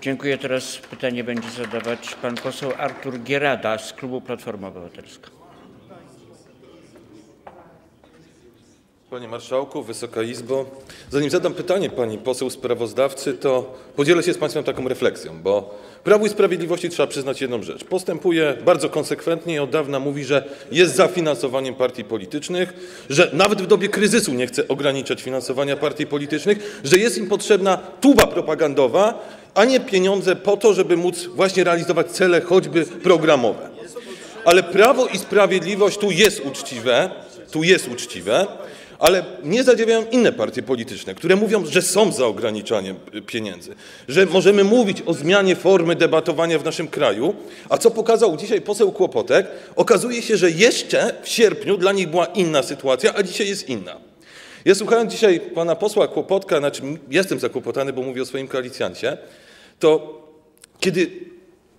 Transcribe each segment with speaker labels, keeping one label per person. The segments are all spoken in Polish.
Speaker 1: Dziękuję. Teraz pytanie będzie zadawać pan poseł Artur Gierada z klubu Platforma Obywatelska.
Speaker 2: Panie Marszałku, Wysoka Izbo, zanim zadam pytanie pani poseł sprawozdawcy, to podzielę się z państwem taką refleksją, bo Prawu i Sprawiedliwości trzeba przyznać jedną rzecz. Postępuje bardzo konsekwentnie i od dawna mówi, że jest za finansowaniem partii politycznych, że nawet w dobie kryzysu nie chce ograniczać finansowania partii politycznych, że jest im potrzebna tuba propagandowa, a nie pieniądze po to, żeby móc właśnie realizować cele choćby programowe. Ale Prawo i Sprawiedliwość tu jest uczciwe, tu jest uczciwe, ale nie zadziwiają inne partie polityczne, które mówią, że są za ograniczaniem y, pieniędzy, że możemy mówić o zmianie formy debatowania w naszym kraju, a co pokazał dzisiaj poseł Kłopotek, okazuje się, że jeszcze w sierpniu dla nich była inna sytuacja, a dzisiaj jest inna. Ja słuchając dzisiaj pana posła Kłopotka, znaczy jestem zakłopotany, bo mówię o swoim koalicjancie, to kiedy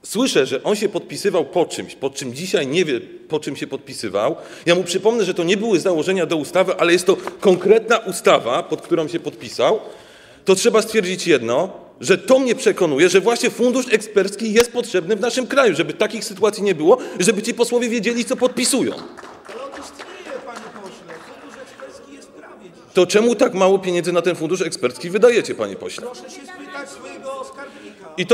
Speaker 2: słyszę, że on się podpisywał po czymś, po czym dzisiaj nie wie, po czym się podpisywał, ja mu przypomnę, że to nie były założenia do ustawy, ale jest to konkretna ustawa, pod którą się podpisał, to trzeba stwierdzić jedno, że to mnie przekonuje, że właśnie fundusz ekspercki jest potrzebny w naszym kraju, żeby takich sytuacji nie było, żeby ci posłowie wiedzieli, co podpisują. To czemu tak mało pieniędzy na ten fundusz ekspercki wydajecie, panie pośle?
Speaker 3: Proszę się spytać.
Speaker 2: I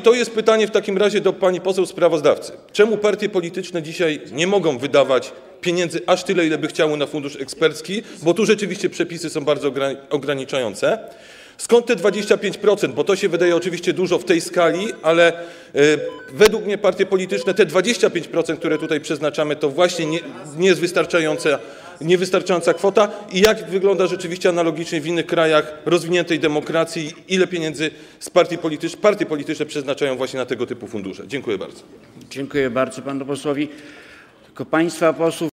Speaker 2: to, jest pytanie w takim razie do pani poseł sprawozdawcy. Czemu partie polityczne dzisiaj nie mogą wydawać pieniędzy aż tyle, ile by chciały na fundusz ekspercki, bo tu rzeczywiście przepisy są bardzo ogra- ograniczające. Skąd te 25%? Bo to się wydaje oczywiście dużo w tej skali, ale e, według mnie partie polityczne te 25%, które tutaj przeznaczamy, to właśnie nie, nie jest wystarczające niewystarczająca kwota i jak wygląda rzeczywiście analogicznie w innych krajach rozwiniętej demokracji, ile pieniędzy z partie polityczne przeznaczają właśnie na tego typu fundusze. Dziękuję bardzo.
Speaker 1: Dziękuję bardzo panu posłowi. Tylko państwa posłów